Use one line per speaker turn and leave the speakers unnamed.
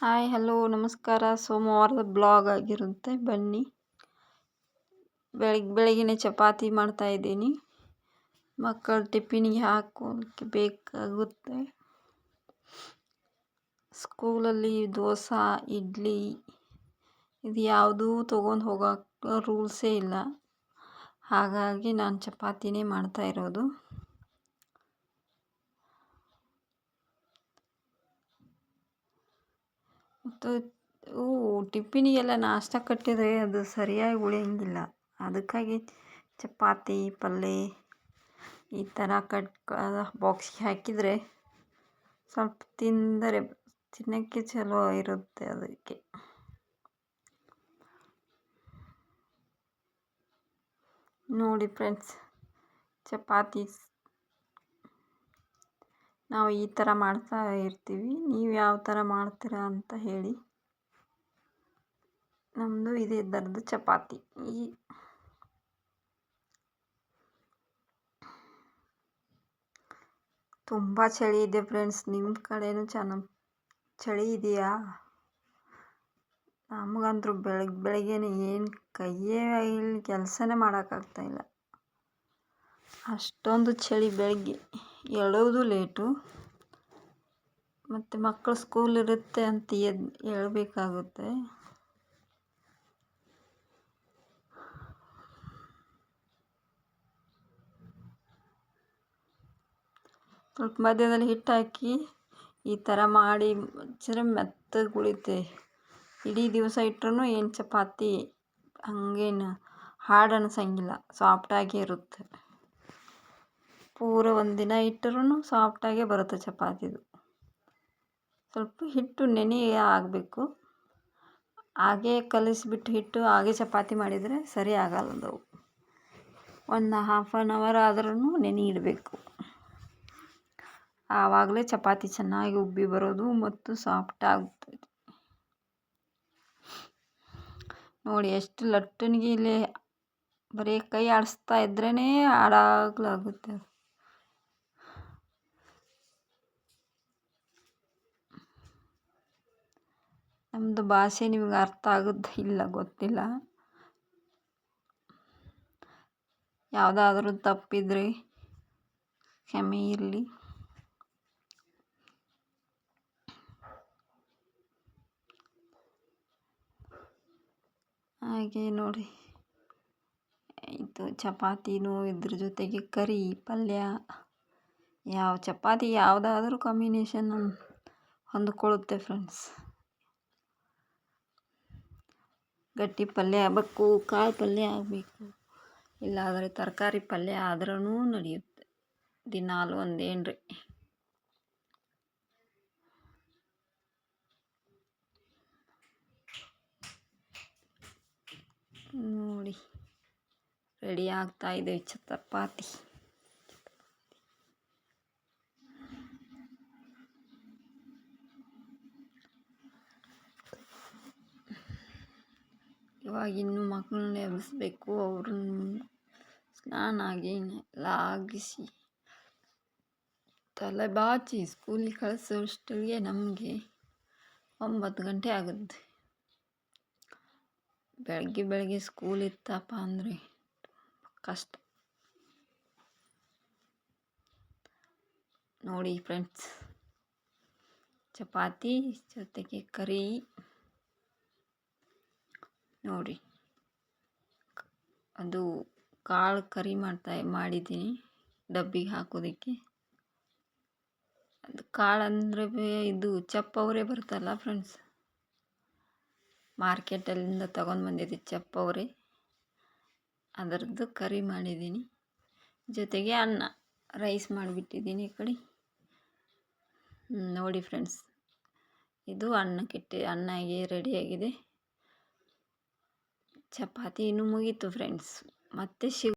Hi hello ನಮಸ್ಕಾರ. ಸೋಮವಾರದ blog ಆಗಿರುತ್ತೆ. ಬನ್ನಿ. ಬೆಳಗ್ಗೆ ಬೆಳಗ್ಗೆ ಚಪಾತಿ ಮಾಡ್ತಾಯಿದ್ದೀನಿ ಮಕ್ಕಳು ಟಿಫಿನಿಗೆ ಹಾಕೋಕ್ಕೆ ಬೇಕಾಗುತ್ತೆ. ಸ್ಕೂಲಲ್ಲಿ ದೋಸೆ, ಇಡ್ಲಿ ಇದು ಯಾವುದೂ ತೊಗೊಂಡು ಹೋಗೋಕ್ಕೆ ರೂಲ್ಸೇ ಇಲ್ಲ. ಹಾಗಾಗಿ ನಾನು ಚಪಾತಿನೇ ಮಾಡ್ತಾಯಿರೋದು ಮತ್ತು ಟಿಫಿನಿಗೆಲ್ಲ ನಾಷ್ಟ ಕಟ್ಟಿದರೆ ಅದು ಸರಿಯಾಗಿ ಉಳಿಯೋಂಗಿಲ್ಲ. ಅದಕ್ಕಾಗಿ ಚಪಾತಿ ಪಲ್ಯ ಈ ಥರ ಕಟ್ ಬಾಕ್ಸಿಗೆ ಹಾಕಿದರೆ ಸ್ವಲ್ಪ ತಿಂದರೆ ತಿನ್ನೋಕ್ಕೆ ಚಲೋ ಇರುತ್ತೆ ಅದಕ್ಕೆ. ನೋಡಿ ಫ್ರೆಂಡ್ಸ್, ಚಪಾತಿ ನಾವು ಈ ಥರ ಮಾಡ್ತಾ ಇರ್ತೀವಿ. ನೀವು ಯಾವ ಥರ ಮಾಡ್ತೀರಾ ಅಂತ ಹೇಳಿ. ನಮ್ಮದು ಇದೇ ಥರದ್ದು ಚಪಾತಿ. ಈ ತುಂಬ ಚಳಿ ಇದೆ ಫ್ರೆಂಡ್ಸ್. ನಿಮ್ಮ ಕಡೆನೂ ಚೆನ್ನ ಚಳಿ ಇದೆಯಾ? ನಮಗಂತೂ ಬೆಳಗ್ಗೆ ಬೆಳಗ್ಗೆನೇ ಏನು ಕೈಯೇ ಇಲ್ಲಿ ಕೆಲಸನೇ ಮಾಡೋಕ್ಕಾಗ್ತಾಯಿಲ್ಲ ಅಷ್ಟೊಂದು ಚಳಿ ಬೆಳಗ್ಗೆ. ಏಳೋದು ಲೇಟು. ಮತ್ತು ಮಕ್ಕಳು ಸ್ಕೂಲ್ ಇರುತ್ತೆ ಅಂತ ಎದ್ದು ಏಳಬೇಕಾಗುತ್ತೆ ಸ್ವಲ್ಪ ಮಧ್ಯದಲ್ಲಿ ಹಿಟ್ಟು ಹಾಕಿ ಈ ಥರ ಮಾಡಿ ಹಚ್ಚಿದ್ರೆ ಮೆತ್ತಗೆ ಉಳಿತೆ ಇಡೀ ದಿವಸ ಇಟ್ಟರೂ ಏನು ಚಪಾತಿ, ಹಂಗೇನು ಹಾರ್ಡ್ ಅನ್ಸಂಗಿಲ್ಲ ಸಾಫ್ಟಾಗೇ ಇರುತ್ತೆ. ಪೂರ ಒಂದಿನ ಇಟ್ರೂ ಸಾಫ್ಟಾಗೇ ಬರುತ್ತೆ ಚಪಾತಿದು. ಸ್ವಲ್ಪ ಹಿಟ್ಟು ನೆನೆ ಆಗಬೇಕು. ಹಾಗೇ ಕಲಿಸ್ಬಿಟ್ಟು ಹಿಟ್ಟು ಹಾಗೆ ಚಪಾತಿ ಮಾಡಿದರೆ ಸರಿ ಆಗಲ್ಲದವು ಒಂದು ಹಾಫ್ ಆನ್ ಅವರ್ ಆದ್ರೂ ನೆನೆ ಇಡಬೇಕು. ಆವಾಗಲೇ ಚಪಾತಿ ಚೆನ್ನಾಗಿ ಉಬ್ಬಿ ಬರೋದು ಮತ್ತು ಸಾಫ್ಟ್ ಆಗ್ತದೆ ನೋಡಿ ಎಷ್ಟು ಲಟ್ಟನಿಗೆ ಇಲ್ಲಿ ಬರೀ ಕೈ ಆಡಿಸ್ತಾ ಇದ್ರೇ ಹಾಳಾಗ್ಲಾಗುತ್ತೆ ನಮ್ಮದು ಭಾಷೆ ನಿಮ್ಗೆ ಅರ್ಥ ಆಗುತ್ತೆ ಇಲ್ಲ ಗೊತ್ತಿಲ್ಲ. ಯಾವುದಾದ್ರೂ ತಪ್ಪಿದ್ರೆ ಕ್ಷಮೆ ಇರಲಿ. ಹಾಗೆ ನೋಡಿ. ಇದು ಚಪಾತಿನೂ ಇದ್ರ ಜೊತೆಗೆ ಕರಿ, ಪಲ್ಯ. ಯಾವ ಚಪಾತಿ ಯಾವುದಾದ್ರೂ ಕಾಂಬಿನೇಷನ್ ಹೊಂದ್ಕೊಳ್ಳುತ್ತೆ ಫ್ರೆಂಡ್ಸ್ ಗಟ್ಟಿ ಪಲ್ಯ ಆಗಬೇಕು, ಕಾಳು ಪಲ್ಯ ಆಗಬೇಕು. ಇಲ್ಲಾದರೆ ತರಕಾರಿ ಪಲ್ಯ ಆದ್ರೂ ನಡೆಯುತ್ತೆ. ದಿನಾಲು ಒಂದೇನು ರೀ ನೋಡಿ, ರೆಡಿ ಆಗ್ತಾ ಇದೆ ಚಪಾತಿ. ಇವಾಗ ಇನ್ನು ಮಕ್ಕಳನ್ನ ಎಬ್ಬಿಸ್ಬೇಕು, ಅವ್ರನ್ನ ಸ್ನಾನ ಎಲ್ಲ ಆಗಿಸಿ ತಲೆ ಬಾಚಿ, ಸ್ಕೂಲಿಗೆ ಕಳಿಸೋಷ್ಟರಿಗೆ ನಮಗೆ ಒಂಬತ್ತು ಗಂಟೆ ಆಗುತ್ತೆ. ಬೆಳಗ್ಗೆ ಬೆಳಗ್ಗೆ ಸ್ಕೂಲ್ ಇತ್ತಪ್ಪ ಅಂದರೆ ಕಷ್ಟ. ನೋಡಿ ಫ್ರೆಂಡ್ಸ್ ಚಪಾತಿ ಜೊತೆಗೆ ಕರಿ. ನೋಡಿ. ಅದು ಕಾಳು ಕರಿ ಮಾಡ್ತಾ ಮಾಡಿದ್ದೀನಿ ಡಬ್ಬಿಗೆ ಹಾಕೋದಕ್ಕೆ. ಅದು ಕಾಳು ಅಂದರೆ ಇದು ಚಪ್ಪವರೇ ಬರ್ತಲ್ಲ ಫ್ರೆಂಡ್ಸ್ ಮಾರ್ಕೆಟಲ್ಲಿಂದ ತಗೊಂಡು ಬಂದಿದ್ದೆ ಚಪ್ಪವರೆ ಅದರದ್ದು ಕರಿ ಮಾಡಿದ್ದೀನಿ. ಜೊತೆಗೆ ಅನ್ನ ರೈಸ್ ಮಾಡಿಬಿಟ್ಟಿದ್ದೀನಿ ಈ ಕಡೆ. ನೋಡಿ ಫ್ರೆಂಡ್ಸ್ ಇದು ಅನ್ನಕ್ಕಿಟ್ಟು ಅನ್ನಗೆ ರೆಡಿಯಾಗಿದೆ ಚಪಾತಿ ಇನ್ನು ಮುಗೀತು ಫ್ರೆಂಡ್ಸ್ ಮತ್ತೆ ಸಿಗ್